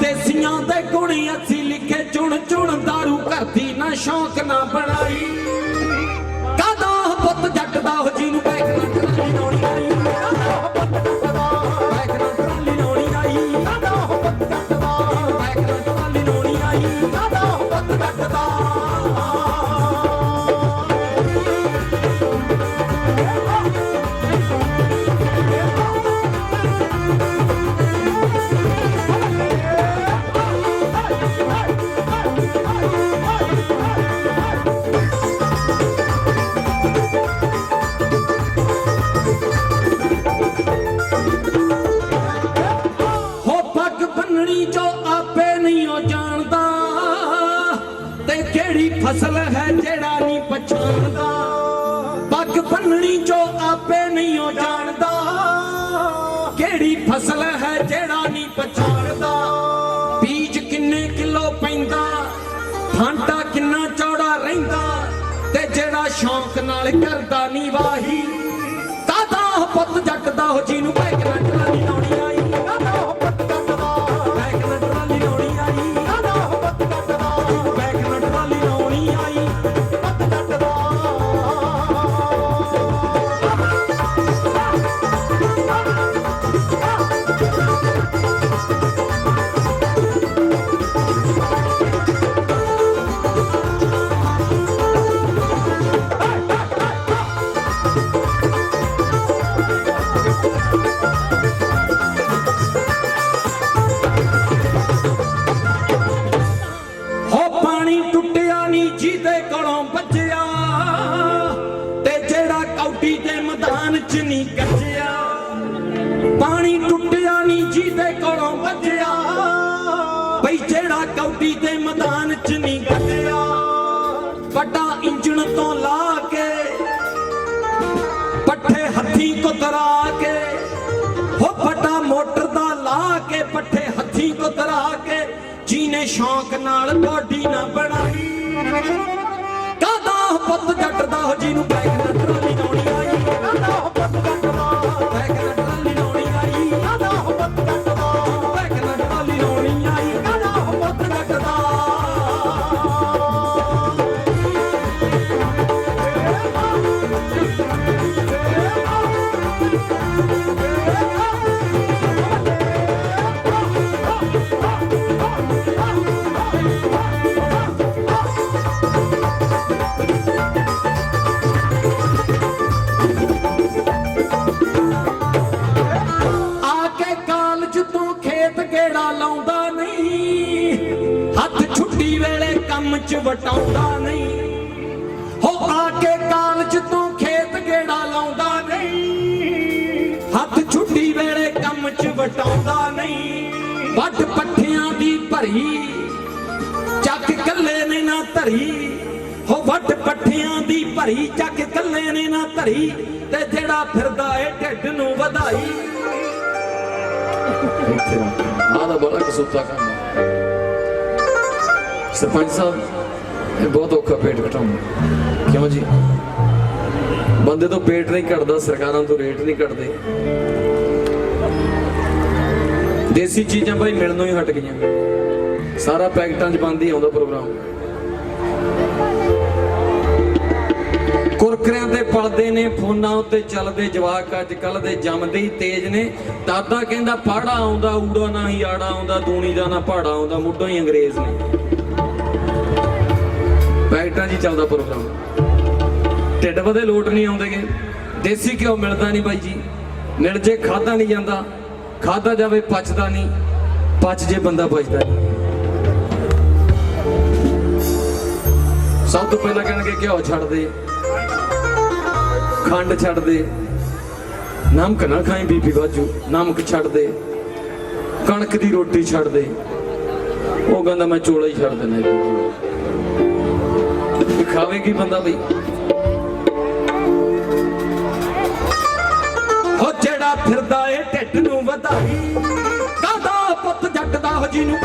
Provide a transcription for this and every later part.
ਦੇਸੀਆਂ ਦੇ ਗੁਣ ਅਸੀਂ ਲਿਖੇ ਚੁਣ ਚੁਣ दारू ਕਰਦੀ ਨਾ ਸ਼ੌਕ ਨਾ ਬਣਾਈ। ਫਸਲ ਹੈ ਜਿਹੜਾ ਨਹੀਂ ਪਛਾਣਦਾ। ਪੱਗ ਬੰਨਣੀ ਜੋ ਆਪੇ ਨਹੀਂ ਉਹ ਜਾਣਦਾ। ਕਿਹੜੀ ਫਸਲ ਹੈ ਜਿਹੜਾ ਨਹੀਂ ਪਛਾਣਦਾ। ਬੀਜ ਕਿੰਨੇ ਕਿਲੋ ਪੈਂਦਾ ਫਾਂਟਾ ਕਿੰਨਾ ਚੌੜਾ ਰਹਿੰਦਾ, ਤੇ ਜਿਹੜਾ ਸ਼ੌਂਕ ਨਾਲ ਕਰਦਾ ਨਹੀਂ ਵਾਹੀ ਕਾਦਾ ਉਹ ਪੁੱਤ ਜੱਟ ਦਾ ਹੋ ਜਿਹਨੂੰ ਬੈਕ ਨਾ ਟਰਾਲੀ ਮੈਦਾਨ ਨਹੀਂ ਕੱਜਿਆ ਪਾਣੀ ਟੁੱਟਿਆ ਨਹੀਂ ਜਿਹਦੇ ਕੋਲੋਂ ਬਚਿਆ। ਬਈ ਜਿਹੜਾ ਕੌਡੀ ਦੇ ਮੈਦਾਨ 'ਚ ਨਹੀਂ ਕੱਜਿਆ ਵੱਡਾ ਇੰਜਣ ਤੋਂ ਲਾ ਕੇ, ਪੱਠੇ ਹੱਥੀ ਕੁਤਰਾ ਕੇ, ਹੋ ਵੱਡਾ ਮੋਟਰ ਦਾ ਲਾ ਕੇ, ਪੱਠੇ ਹੱਥੀ ਕੁਤਰਾ ਕੇ, ਜੀਨੇ ਸ਼ੌਂਕ ਨਾਲ ਬੋਡੀ ਨਾ ਬਣਾਈ। ਕਾਦਾ ਪੁੱਤ ਜੱਟ ਦਾ ਹੋ ਜਿਹਨੂੰ ਬੈਕ ਨਾ ਟਰਾਲੀ ਲਾਉਣੀ? ਵੇਲੇ ਵਟਾਉਂਦਾ ਨਹੀਂ। ਹੋ ਆ ਕੇ ਕਾਲਜ ਤੋਂ ਖੇਤ ਗੇੜਾ ਲਾਉਂਦਾ ਨਹੀਂ। ਹੱਥ ਛੁੱਟੀ ਵੇਲੇ ਕੰਮ 'ਚ ਵਟਾਉਂਦਾ ਨਹੀਂ। ਵੱਡ ਪੱਠਿਆਂ ਦੀ ਭਰੀ, ਚੱਕ ਕੱਲੇ ਨੇ ਨਾ ਧਰੀ। ਹੋ ਵੱਡ ਪੱਠਿਆਂ ਦੀ ਭਰੀ, ਚੱਕ ਕੱਲੇ ਨੇ ਨਾ ਧਰੀ। ਤੇ ਜਿਹੜਾ ਫਿਰਦਾ ਏ ਢਿੱਡ ਨੂੰ ਵਧਾਈ। ਆਹ ਦਾ ਬੜਾ ਕਸੂਤਾ ਕੰਮ ਸਰਪੰਚ ਸਾਹਿਬ, ਇਹ ਬਹੁਤ ਔਖਾ ਪੇਟ ਘਟਾਉਣਾ ਕਿਉਂ ਜੀ? ਬੰਦੇ ਤੋਂ ਪੇਟ ਨਹੀਂ ਘਟਦਾ, ਸਰਕਾਰਾਂ ਤੋਂ ਰੇਟ ਨਹੀਂ ਘਟਦੇ। ਦੇਸੀ ਚੀਜ਼ਾਂ ਬਾਈ ਮਿਲਣੋਂ ਹੀ ਹਟ ਗਈਆਂ। ਸਾਰਾ ਪੈਕਟਾਂ 'ਚ ਬੰਦ ਹੀ ਆਉਂਦਾ ਪ੍ਰੋਗਰਾਮ। ਕੁਰਕਰਿਆਂ ਤੇ ਪਲਦੇ ਨੇ, ਫੋਨਾਂ ਉੱਤੇ ਚੱਲਦੇ ਜਵਾਕ ਅੱਜ ਕੱਲ ਦੇ ਜੰਮਦੇ ਹੀ ਤੇਜ਼ ਨੇ। ਦਾਦਾ ਕਹਿੰਦਾ, ਪਾੜਾ ਆਉਂਦਾ, ਊੜਾ ਨਾ ਹੀ ਆੜਾ ਆਉਂਦਾ, ਦੂਣੀ ਦਾ ਨਾ ਪਹਾੜਾ ਆਉਂਦਾ, ਮੁੱਢੋਂ ਹੀ ਅੰਗਰੇਜ਼ ਨੇ। ਪੈਕਟਾਂ ਜੀ ਚੱਲਦਾ ਪ੍ਰੋਗਰਾਮ। ਢਿੱਡ ਵਧੇ ਲੋਟ ਨਹੀਂ ਆਉਂਦੇਗੇ। ਦੇਸੀ ਘਿਓ ਮਿਲਦਾ ਨਹੀਂ ਬਾਈ ਜੀ। ਮਿਲ ਜੇ ਖਾਦਾ ਨਹੀਂ ਜਾਂਦਾ। ਖਾਦਾ ਜਾਵੇ, ਪਚਦਾ ਨਹੀਂ। ਪਚ ਜੇ ਬੰਦਾ ਪਚਦਾ ਨਹੀਂ। ਸਭ ਤੋਂ ਪਹਿਲਾਂ ਕਹਿਣਗੇ ਘਿਓ ਛੱਡ ਦੇ। ਖੰਡ ਛੱਡ ਦੇ। ਨਮਕ ਨਾ ਖਾਈ ਬੀਬੀ ਬਾਜੂ। ਨਮਕ ਛੱਡ ਦੇ। ਕਣਕ ਦੀ ਰੋਟੀ ਛੱਡ ਦੇ। ਉਹ ਕਹਿੰਦਾ ਮੈਂ ਚੋਲਾ ਹੀ ਛੱਡ ਦਿੰਦਾ। ਇਹ ਖਾਵੇ ਕੀ ਬੰਦਾ ਬਈ ਹੋ ਜਿਹੜਾ ਫਿਰਦਾ ਏ ਢਿੱਡ ਨੂੰ ਵਧਾਈ ਕਾਦਾ ਪੁੱਤ ਜੱਟ ਦਾ ਹੋ ਜੀ ਨੂੰ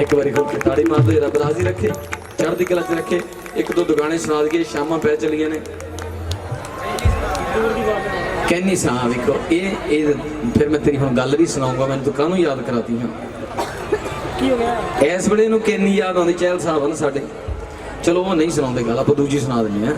ਇੱਕ ਵਾਰੀ ਖੁੱਲ ਕੇ ਤਾੜੀ ਮਾਰਦੇ ਰੱਬ ਰਾਜ਼ੀ ਰੱਖੇ। ਚੜ੍ਹਦੀ ਕਲਾ ਚ ਰੱਖੇ। ਇੱਕ ਦੋ ਦੁਗਾਣੇ ਸੁਣਾ ਦਈਏ ਸ਼ਾਮਾਂ ਪੈ ਚਲੀਆਂ ਨੇ। ਕੈਨੀ ਸਾਹ ਵੇਖੋ ਇਹ ਇਹ ਫਿਰ ਮੈਂ ਤੇਰੀ ਹੁਣ ਗੱਲ ਵੀ ਸੁਣਾਉਂਗਾ ਮੈਨੂੰ ਤੂੰ ਕਾਹਨੂੰ ਯਾਦ ਕਰਾਤੀ ਹਾਂ? ਕੀ ਹੋ ਗਿਆ? ਇਸ ਵੇਲੇ ਨੂੰ ਕੈਨੀ ਯਾਦ ਆਉਂਦੀ? ਚਹਿਲ ਸਾਹਿਬ ਹਨ ਸਾਡੇ। ਚਲੋ ਉਹ ਨਹੀਂ ਸੁਣਾਉਂਦੇ ਗੱਲ ਆਪਾਂ ਦੂਜੀ ਸੁਣਾ ਦਿੰਦੇ ਹਾਂ।